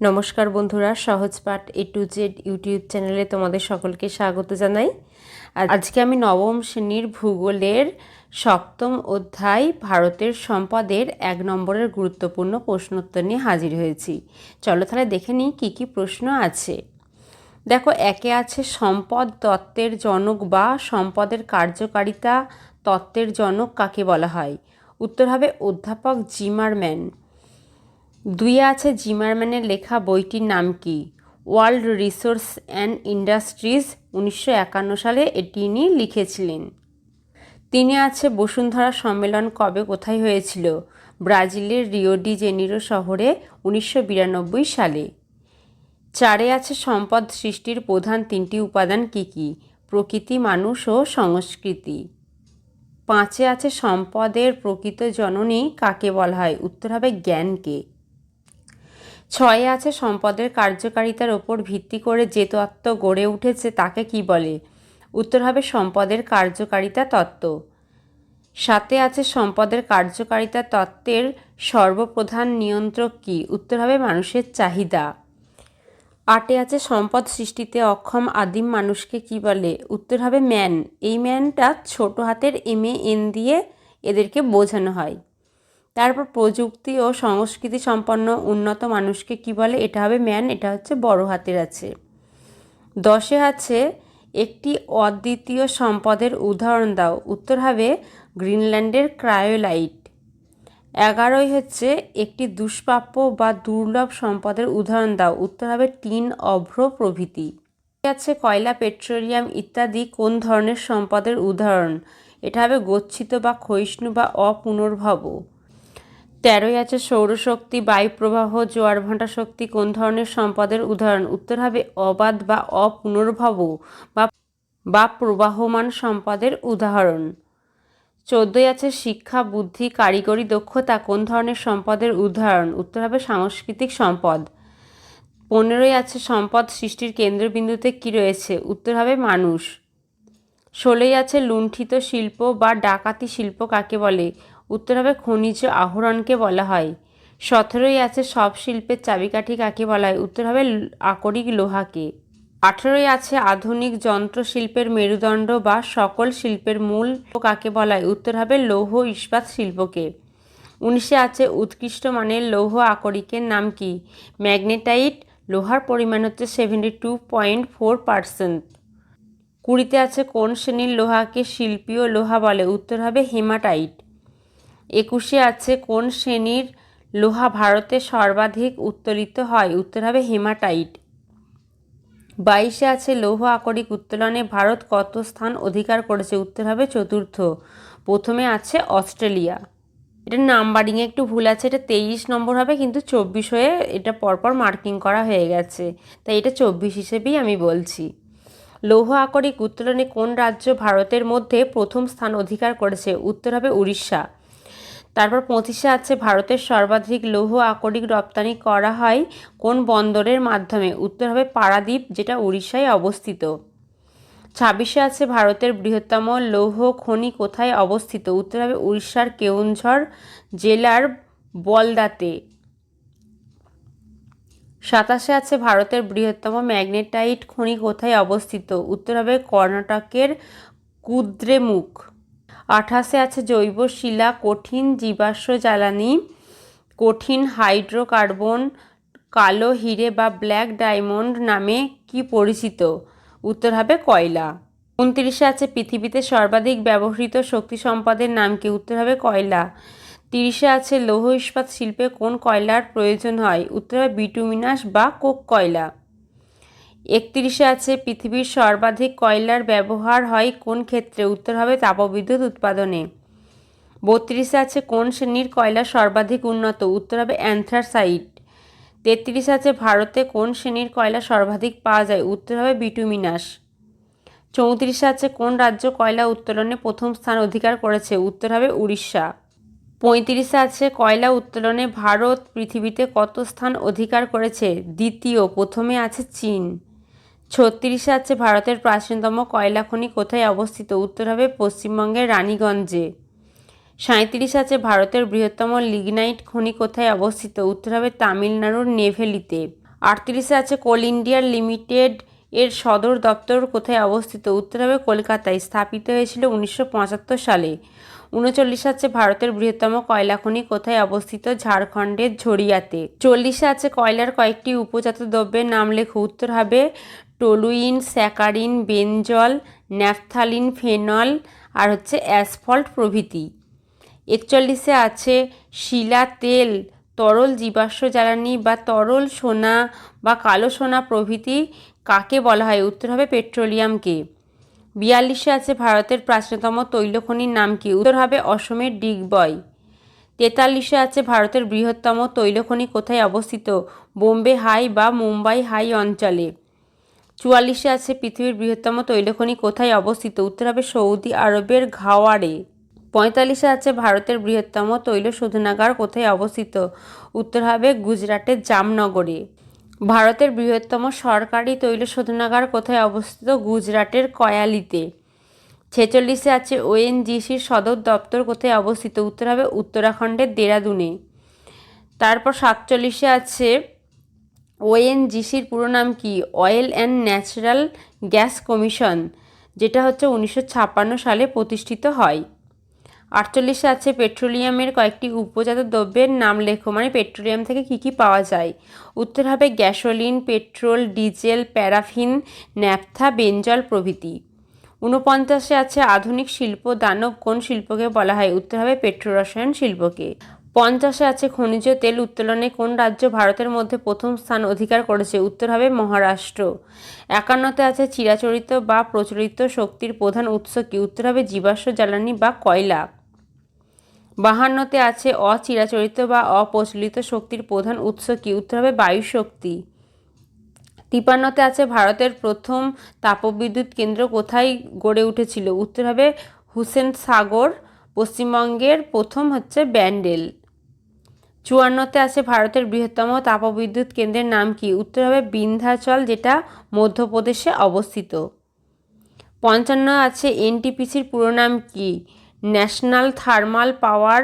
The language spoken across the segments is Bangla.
নমস্কার বন্ধুরা সহজ পাঠ এ টু জেড ইউটিউব চ্যানেলে তোমাদের সকলকে স্বাগত জানাই। আর আজকে আমি নবম শ্রেণির ভূগোলের সপ্তম অধ্যায় ভারতের সম্পদের এক নম্বরের গুরুত্বপূর্ণ প্রশ্নোত্তর নিয়ে হাজির হয়েছি। চলো তাহলে দেখে নিই কী কী প্রশ্ন আছে। দেখো একে আছে সম্পদ তত্ত্বের জনক বা সম্পদের কার্যকারিতা তত্ত্বের জনক কাকে বলা হয়? উত্তর হবে অধ্যাপক জিমারম্যান। দুইয়ে আছে জিমারম্যানের লেখা বইটির নাম কি? ওয়ার্ল্ড রিসোর্স অ্যান্ড ইন্ডাস্ট্রিজ উনিশশো একান্ন সালে এটি ইনি লিখেছিলেন। তিনি আছে বসুন্ধরা সম্মেলন কবে কোথায় হয়েছিল? ব্রাজিলের রিও ডি জেনিরো শহরে উনিশশো বিরানব্বই সালে। চারে আছে সম্পদ সৃষ্টির প্রধান তিনটি উপাদান কি কি? প্রকৃতি, মানুষ ও সংস্কৃতি। পাঁচে আছে সম্পদের প্রকৃত জননী কাকে বলা হয়? উত্তর হবে জ্ঞানকে। ছয়ে আছে সম্পদের কার্যকারিতার ওপর ভিত্তি করে যে তত্ত্ব গড়ে উঠেছে তাকে কি বলে? উত্তর হবে সম্পদের কার্যকারিতা তত্ত্ব। সাথে আছে সম্পদের কার্যকারিতা তত্ত্বের সর্বপ্রধান নিয়ন্ত্রক কি? উত্তর হবে মানুষের চাহিদা। আটে আছে সম্পদ সৃষ্টিতে অক্ষম আদিম মানুষকে কি বলে? উত্তর হবে ম্যান। এই ম্যানটা ছোট হাতের এম এ এন দিয়ে এদেরকে বোঝানো হয়। তারপর প্রযুক্তি ও সংস্কৃতি সম্পন্ন উন্নত মানুষকে কি বলে? এটা হবে ম্যান এটা হচ্ছে বড় হাতের আছে। দশে আছে, একটি অদ্বিতীয় সম্পদের উদাহরণ দাও। উত্তর হবে গ্রিনল্যান্ডের ক্রায়োলাইট। এগারোই হচ্ছে, একটি দুষ্প্রাপ্য বা দুর্লভ সম্পদের উদাহরণ দাও। উত্তর হবে টিন অভ্র প্রভৃতি। আছে কয়লা, পেট্রোলিয়াম ইত্যাদি কোন ধরনের সম্পদের উদাহরণ? এটা হবে গচ্ছিত বা ক্ষয়িষ্ণু বা অপুনর্ভব। তেরোই আছে সৌরশক্তি, বায়ুপ্রবাহ, জোয়ার ভাঁটা শক্তি, কোন ধরনের সম্পদের উদাহরণ? উত্তর হবে অবাধ বা অপুনর্ভব বা বা প্রবাহমান সম্পদের উদাহরণ। চোদ্দই আছে শিক্ষা, বুদ্ধি, কারিগরি দক্ষতা, কোন ধরনের সম্পদের উদাহরণ? উত্তর হবে সাংস্কৃতিক সম্পদ। পনেরোই আছে সম্পদ সৃষ্টির কেন্দ্রবিন্দুতে কি রয়েছে? উত্তর হবে মানুষ। ষোলোই আছে লুণ্ঠিত শিল্প বা ডাকাতি শিল্প কাকে বলে? উত্তর হবে খনিজ আহরণকে বলা হয়। সতেরোই আছে সব শিল্পের চাবিকাঠি কাকে বলা হয়? উত্তর হবে আকরিক লোহাকে। আঠেরোই আছে আধুনিক যন্ত্র শিল্পের মেরুদণ্ড বা সকল শিল্পের মূল কাকে বলা হয়? উত্তর হবে লৌহ ইস্পাত শিল্পকে। উনিশে আছে উৎকৃষ্ট মানের লৌহ আকরিকের নাম কি? ম্যাগনেটাইট। লোহার পরিমাণ হচ্ছে seventy two point four percent. কুড়িতে আছে কোন শ্রেণির লোহাকে শিল্পীয় লোহা বলে? উত্তর হবে হেমাটাইট। একুশে আছে, কোন শ্রেণির লোহা ভারতে সর্বাধিক উত্তোলিত হয়? উত্তর হবে হেমাটাইট। বাইশে আছে, লৌহ আকরিক উত্তোলনে ভারত কত স্থান অধিকার করেছে? উত্তর হবে চতুর্থ। প্রথমে আছে অস্ট্রেলিয়া। এটা নাম্বারিংয়ে একটু ভুল আছে, এটা তেইশ নম্বর হবে, কিন্তু চব্বিশ হয়ে এটা পরপর মার্কিং করা হয়ে গেছে। তাই এটা চব্বিশ হিসেবেই আমি বলছি। লৌহ আকরিক উত্তোলনে কোন রাজ্য ভারতের মধ্যে প্রথম স্থান অধিকার করেছে? উত্তর হবে উড়িষ্যা। তারপর পঁচিশে আছে, ভারতের সর্বাধিক লৌহ আকরিক রপ্তানি করা হয় কোন বন্দরের মাধ্যমে? উত্তর হবে পারাদ্বীপ, যেটা উড়িষ্যায় অবস্থিত। ছাব্বিশে আছে, ভারতের বৃহত্তম লৌহ খনি কোথায় অবস্থিত? উত্তর হবে উড়িষ্যার কেউনঝড় জেলার বলদাতে। সাতাশে আছে, ভারতের বৃহত্তম ম্যাগনেটাইট খনি কোথায় অবস্থিত? উত্তর হবে কর্ণাটকের কুদ্রেমুখ। আঠাশে আছে জৈব শিলা, কঠিন জীবাশ্ম জ্বালানি, কঠিন হাইড্রোকার্বন, কালো হিরে বা ব্ল্যাক ডায়মন্ড নামে কি পরিচিত? উত্তর হবে কয়লা। উনত্রিশে আছে পৃথিবীতে সর্বাধিক ব্যবহৃত শক্তি সম্পদের নাম কি? উত্তর হবে কয়লা। তিরিশে আছে লৌহ ইস্পাত শিল্পে কোন কয়লার প্রয়োজন হয়? উত্তর হবে বিটুমিনাস বা কোক কয়লা। একত্রিশে আছে, পৃথিবীর সর্বাধিক কয়লার ব্যবহার হয় কোন ক্ষেত্রে? উত্তর হবে তাপবিদ্যুৎ উৎপাদনে। বত্রিশে আছে, কোন শ্রেণির কয়লা সর্বাধিক উন্নত? উত্তর হবে অ্যান্থ্রাসাইট। তেত্রিশে আছে, ভারতে কোন শ্রেণির কয়লা সর্বাধিক পাওয়া যায়? উত্তর হবে বিটুমিনাস। চৌত্রিশে আছে, কোন রাজ্য কয়লা উত্তোলনে প্রথম স্থান অধিকার করেছে? উত্তর হবে উড়িষ্যা। পঁয়ত্রিশে আছে, কয়লা উত্তোলনে ভারত পৃথিবীতে কত স্থান অধিকার করেছে? দ্বিতীয়, প্রথমে আছে চীন। ছত্রিশে আছে ভারতের প্রাচীনতম কয়লা খনি কোথায় অবস্থিত? উত্তর হবে পশ্চিমবঙ্গের রানীগঞ্জে। সাঁত্রিশ আছে ভারতের বৃহত্তম লিগনাইট খনি কোথায় অবস্থিত? উত্তর হবে তামিলনাড়ুর নেভেলিতে। আটত্রিশে আছে কোল ইন্ডিয়া লিমিটেড এর সদর দপ্তর কোথায় অবস্থিত? উত্তর হবে কলকাতায়, স্থাপিত হয়েছিল উনিশশো পঁচাত্তর সালে। উনচল্লিশে আছে ভারতের বৃহত্তম কয়লা খনি কোথায় অবস্থিত? ঝাড়খণ্ডের ঝরিয়াতে চল্লিশে আছে কয়লার কয়েকটি উপজাত দ্রব্যের নাম লেখো। উত্তর হবে toluene, saccharin, benzol, naphthalene, phenol আর হচ্ছে অ্যাসফল্ট প্রভৃতি। একচল্লিশে আছে শিলা তেল, তরল জীবাশ্ম জ্বালানি বা তরল সোনা বা কালো সোনা প্রভৃতি কাকে বলা হয়? উত্তর হবে পেট্রোলিয়ামকে। বিয়াল্লিশে আছে ভারতের প্রাচীনতম তৈলখনির নাম কি? উত্তর হবে অসমের ডিগবয়। তেতাল্লিশে আছে ভারতের বৃহত্তম তৈলখনি কোথায় অবস্থিত? বোম্বে হাই বা মুম্বাই হাই অঞ্চলে। চুয়াল্লিশে আছে পৃথিবীর বৃহত্তম তৈলখনি কোথায় অবস্থিত? উত্তর হবে সৌদি আরবের ঘাওয়ারে। পঁয়তাল্লিশে আছে ভারতের বৃহত্তম তৈল শোধনাগার কোথায় অবস্থিত? উত্তর হবে গুজরাটের জামনগরে। ভারতের বৃহত্তম সরকারি তৈল শোধনাগার কোথায় অবস্থিত? গুজরাটের কয়ালিতে। ছেচল্লিশে আছে ওএনজিসির সদর দপ্তর কোথায় অবস্থিত? উত্তর হবে উত্তরাখণ্ডের দেরাদুনে। তারপর সাতচল্লিশে আছে ওএনজিসির পুরো নাম কি? Oil and natural gas commission যেটা হচ্ছে উনিশশো ছাপ্পান্ন সালে প্রতিষ্ঠিত হয়। আটচল্লিশে আছে পেট্রোলিয়ামের কয়েকটি উপজাত দ্রব্যের নাম লেখো মানে পেট্রোলিয়াম থেকে কি কি পাওয়া যায়? উত্তর হবে gasoline, petrol, diesel, paraffin, naphtha, benzol প্রভৃতি। ঊনপঞ্চাশে আছে আধুনিক শিল্প, দানব কোন শিল্পকে বলা হয়? উত্তর হবে পেট্রোরসায়ন শিল্পকে। পঞ্চাশে আছে খনিজ তেল উত্তোলনে কোন রাজ্য ভারতের মধ্যে প্রথম স্থান অধিকার করেছে? উত্তর হবে মহারাষ্ট্র। একান্নতে আছে চিরাচরিত বা প্রচলিত শক্তির প্রধান উৎস কি? উত্তর হবে জীবাশ্ম, জ্বালানি বা কয়লা। বাহান্নতে আছে অচিরাচরিত বা অপ্রচলিত শক্তির প্রধান উৎস কি? উত্তর হবে বায়ু শক্তি তিপান্নতে আছে ভারতের প্রথম তাপবিদ্যুৎ কেন্দ্র কোথায় গড়ে উঠেছিল? উত্তর হবে হুসেন সাগর পশ্চিমবঙ্গের প্রথম হচ্ছে ব্যান্ডেল। চুয়ান্নতে আছে ভারতের বৃহত্তম তাপবিদ্যুৎ কেন্দ্রের নাম কি? উত্তর হবে বিন্ধ্যাচল, যেটা মধ্যপ্রদেশে অবস্থিত। পঞ্চান্ন আছে এনটিপিসির পুরো নাম কি? National thermal power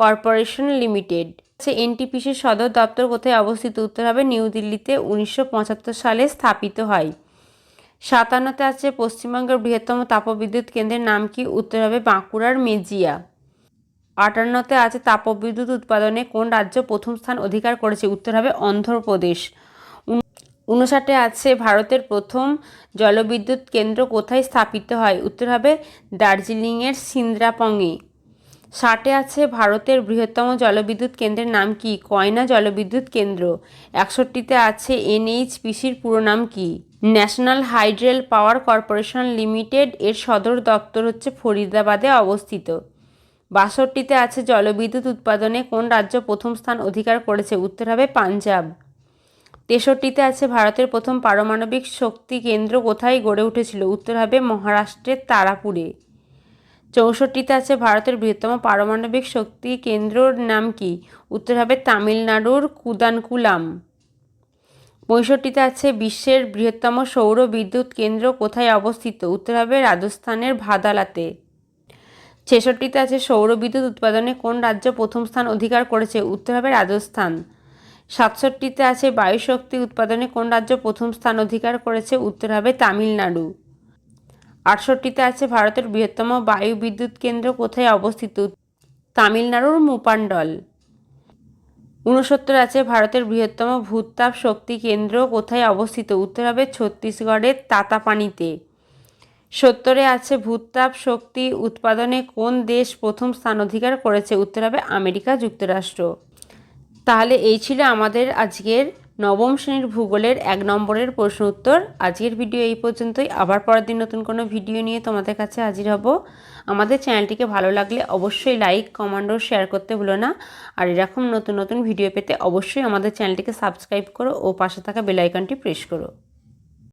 corporation limited. আছে এনটিপিসির সদর দপ্তর কোথায় অবস্থিত? উত্তর হবে নিউ দিল্লিতে, উনিশশো পঁচাত্তর সালে স্থাপিত হয়। সাতান্নতে আছে পশ্চিমবঙ্গের বৃহত্তম তাপবিদ্যুৎ কেন্দ্রের নাম কি? উত্তর হবে বাঁকুড়ার মেজিয়া। আটান্নতে আছে তাপবিদ্যুৎ উৎপাদনে কোন রাজ্য প্রথম স্থান অধিকার করেছে? উত্তর হবে অন্ধ্রপ্রদেশ। উনষাটে আছে ভারতের প্রথম জলবিদ্যুৎ কেন্দ্র কোথায় স্থাপিত হয়? উত্তর হবে দার্জিলিংয়ের সিন্দ্রাপংয়ে ষাটে আছে ভারতের বৃহত্তম জলবিদ্যুৎ কেন্দ্রের নাম কি? কয়না জলবিদ্যুৎ কেন্দ্র? একষট্টিতে আছে এনএইচপিসির পুরো নাম কি? National hydel power corporation limited এর সদর দপ্তর হচ্ছে ফরিদাবাদে অবস্থিত। বাষট্টিতে আছে জলবিদ্যুৎ উৎপাদনে কোন রাজ্য প্রথম স্থান অধিকার করেছে? উত্তর হবে পাঞ্জাব। তেষট্টিতে আছে ভারতের প্রথম পারমাণবিক শক্তি কেন্দ্র কোথায় গড়ে উঠেছিল? উত্তর হবে মহারাষ্ট্রের তারাপুরে। চৌষট্টিতে আছে ভারতের বৃহত্তম পারমাণবিক শক্তি কেন্দ্রর নাম কি? উত্তর হবে তামিলনাড়ুর কুদানকুলাম। পঁয়ষট্টিতে আছে বিশ্বের বৃহত্তম সৌর বিদ্যুৎ কেন্দ্র কোথায় অবস্থিত? উত্তর হবে রাজস্থানের ভাদালাতে। ছেষট্টিতে আছে সৌর বিদ্যুৎ উৎপাদনে কোন রাজ্য প্রথম স্থান অধিকার করেছে? উত্তর হবে রাজস্থান। সাতষট্টিতে আছে বায়ুশক্তি উৎপাদনে কোন রাজ্য প্রথম স্থান অধিকার করেছে? উত্তর হবে তামিলনাড়ু। আটষট্টিতে আছে ভারতের বৃহত্তম বায়ু বিদ্যুৎ কেন্দ্র কোথায় অবস্থিত? তামিলনাড়ুর মুপান্ডল। ঊনসত্তর আছে ভারতের বৃহত্তম ভূতাপ শক্তি কেন্দ্র কোথায় অবস্থিত? উত্তর হবে ছত্তিশগড়ের তাতাপানিতে। সত্তরে আছে ভূতাপ শক্তি উৎপাদনে কোন দেশ প্রথম স্থান অধিকার করেছে? উত্তর হবে আমেরিকা, যুক্তরাষ্ট্র। তাহলে এই ছিল আমাদের আজকের নবম শ্রেণির ভূগোলের এক নম্বরের প্রশ্ন উত্তর। আজকের ভিডিও এই পর্যন্তই। আবার পরের দিন নতুন কোনো ভিডিও নিয়ে তোমাদের কাছে হাজির হব। আমাদের চ্যানেলটিকে ভালো লাগলে অবশ্যই লাইক, কমেন্ট ও শেয়ার করতে ভুলো না। আর এরকম নতুন নতুন ভিডিও পেতে অবশ্যই আমাদের চ্যানেলটিকে সাবস্ক্রাইব করো ও পাশে থাকা বেলাইকনটি প্রেস করো।